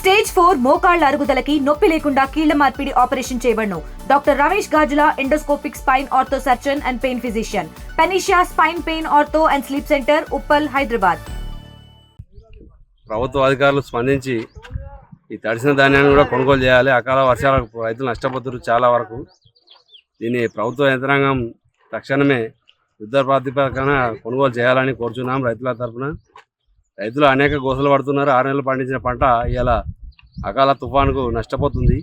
Stage four మోకాళ్ళ అరుగుదలకి నొప్పి లేకుండా కీళ్ళ మార్పిడి operation చేయబడను. Doctor Ramesh Gajula endoscopic spine ortho surgeon and pain physician. Panacea spine pain ortho and sleep centre Uppal Hyderabad. ప్రభుత్వ అధికారులు స్పందించి ఈ తడిసిన ధాన్యాన్ని కూడా కొనుగోలు చేయాలి. అకాల వర్షాలకు రైతులు నష్టపోతున్నారు చాలా వరకు. దీన్ని ప్రభుత్వ యంత్రాంగం తక్షణమే యుద్ధ ప్రాతిపదికన కొనుగోలు చేయాలని కోరుచున్నాం రైతుల తరఫున రైతులు అనేక గోసలు పడుతున్నారు. ఆరు నెలలు పండించిన పంట ఇలా అకాల తుఫానుకు నష్టపోతుంది.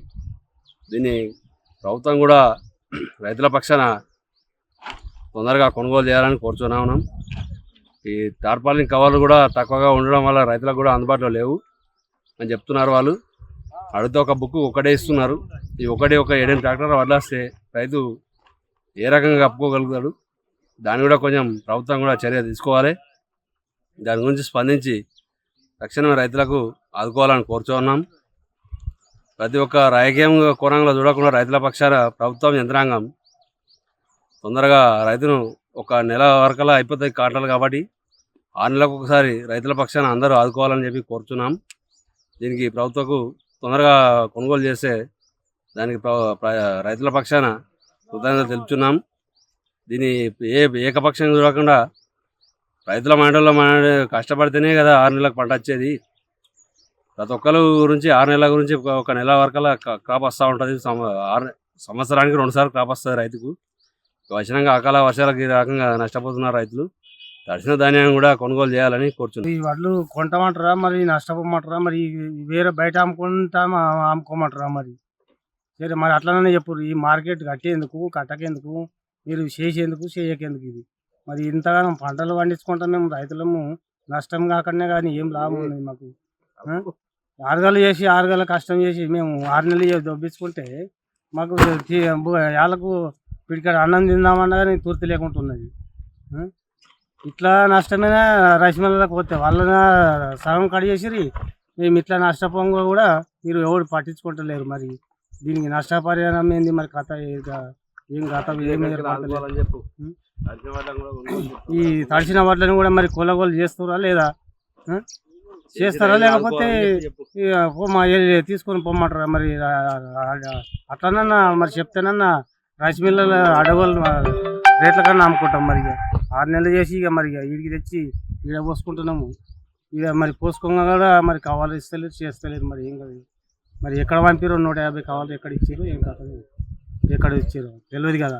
దీన్ని ప్రభుత్వం కూడా రైతుల పక్షాన తొందరగా కొనుగోలు చేయాలని కోరుచున్నాం ఈ టార్పాలిన్ కవర్లు కూడా తక్కువగా ఉండడం వల్ల రైతులకు కూడా అందుబాటులో లేవు అని చెప్తున్నారు వాళ్ళు. అడిగితే ఒక బుక్ ఒకటే ఇస్తున్నారు. ఈ ఒకటే ఒక ఏడెనిమిది ట్రాక్టర్ వదిలేస్తే రైతు ఏ రకంగా కప్పుకోగలుగుతాడు? దాన్ని కూడా కొంచెం ప్రభుత్వం కూడా చర్య తీసుకోవాలి. దాని గురించి స్పందించి తక్షణమే రైతులకు ఆదుకోవాలని కోరుచున్నాం ప్రతి ఒక్క రాజకీయం కోణంలో చూడకుండా రైతుల పక్షాన ప్రభుత్వం యంత్రాంగం తొందరగా రైతును ఒక నెల వరకలా అయిపోతాయి కాటలు కాబట్టి ఆరు నెలలకు ఒకసారి రైతుల పక్షాన అందరూ ఆదుకోవాలని చెప్పి కోరుచున్నాం. దీనికి ప్రభుత్వకు తొందరగా కొనుగోలు చేస్తే దానికి ప్ర- రైతుల పక్షాన కృతజ్ఞత తెలుపుచున్నాం. దీన్ని ఏ ఏకపక్షంగా చూడకుండా రైతుల మండలంలో మన కష్టపడితేనే కదా ఆరు నెలలకు పంట వచ్చేది. ప్రతి ఒక్కరు గురించి ఆరు నెలల గురించి ఒక- ఒక నెల వరకల్లా క్రాప్ వస్తూ ఉంటుంది. ఆరు సంవత్సరానికి రెండుసార్లు క్రాప్ వస్తుంది రైతుకు. వచ్చినాక అకాల వర్షాలకి రకంగా నష్టపోతున్నారు రైతులు. తడిసిన ధాన్యాన్ని కూడా కొనుగోలు చేయాలని కోరుచున్నాం. ఈ వడ్లు కొంటమంటారా మరి నష్టపోమంటారా మరి వేరే బయట అమ్ముకుంటా అమ్ముకోమంటారా మరి? సరే మరి అట్లనే చెప్పు. ఈ మార్కెట్ కట్టేందుకు కట్టకేందుకు మీరు చేసేందుకు చేయకేందుకు ఇది? మరి ఇంతగానో పంటలు పండించుకుంటాం మేము రైతులము. నష్టం కాకుండా కానీ ఏం లాభం ఉంది మాకు? ఆరుగలు చేసి ఆరుగల కష్టం చేసి మేము ఆరు నెలలు దొబ్బించుకుంటే మాకు వాళ్ళకు పిడికాడ అన్నం తిందామన్నా కానీ తూర్తి లేకుండా ఉన్నది? ఇట్లా నష్టమైన రైస్ మిల్లలకు పోతే వాళ్ళ సగం కడిగేసిరి మేము ఇట్లా నష్టపోగా కూడా మీరు ఎవరు పట్టించుకుంటలేరు మరి. దీనికి నష్టపరిహారం ఏంది మరి కథ? ఏం కథ? ఏం ఏర్పడతలేదు. ఆదుకోవాలని చెప్పు. ఈ తడిసిన వాటిని కూడా మరి కొలగోలు చేస్తారా లేదా? చేస్తారా లేకపోతే. ఇక పోమా తీసుకొని పొమ్మంటారా మరి? అట్లనన్నా మరి చెప్తేనన్నా రైస్ మిల్లల అడగోలు రేట్ల కన్నా అమ్ముకుంటాం మరి ఇక. ఆరు నెలలు చేసి ఇక మరి ఇక వీడికి తెచ్చి ఈడ పోసుకుంటున్నాము. ఇక మరి పోసుకోగా కూడా మరి కావాలి ఇస్తలేదు చేస్తలేదు మరి ఏం కాదు. మరి ఎక్కడ పంపిరో నూట యాభై కావాలి ఎక్కడ ఇచ్చారు ఏం కాదు. ఎక్కడ ఇచ్చారు తెలియదు కదా.